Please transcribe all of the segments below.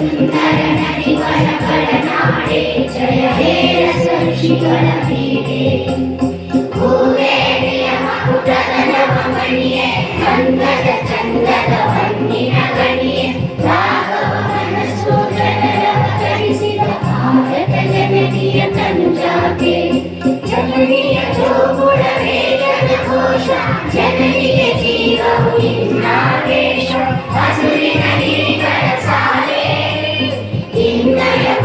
சுந்தர நதிவர கரநாடே ஜய ஹே ரசரிஷிகர வீரே பூவே பிரியமகுடத நவமணியே கந்தத சந்தத வன்னின கணியே ராகவ மனசோதர கரிசித ஆகத ஜனதிய தனுஜாகே ஜனனிய ஜோகுடவே ஜனகோஷ ஜனனிய ஜீவமுனிம் நாகேஷ அசுர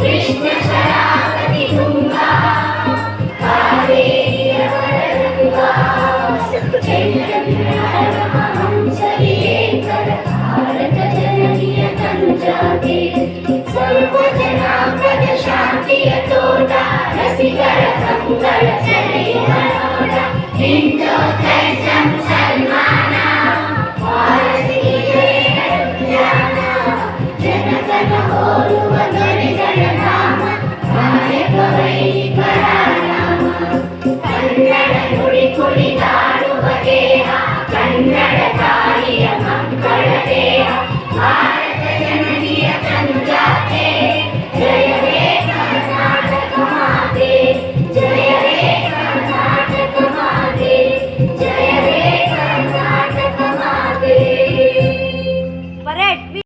ಕೃಷ್ಣ ಶರಾವತಿ ತುಂಗಾ ಕಾವೇರಿಯ ವರಗಂಗಾ ಹಂಸವಿವೇಕರ ಭಾರತ ಜನನಿಯ ತನುಜಾಗೆ ಸರ್ವ ಜನಾಂಗದ ಶಾಂತಿಯ ತೋಟ ರಸಿಕರ Lorraine.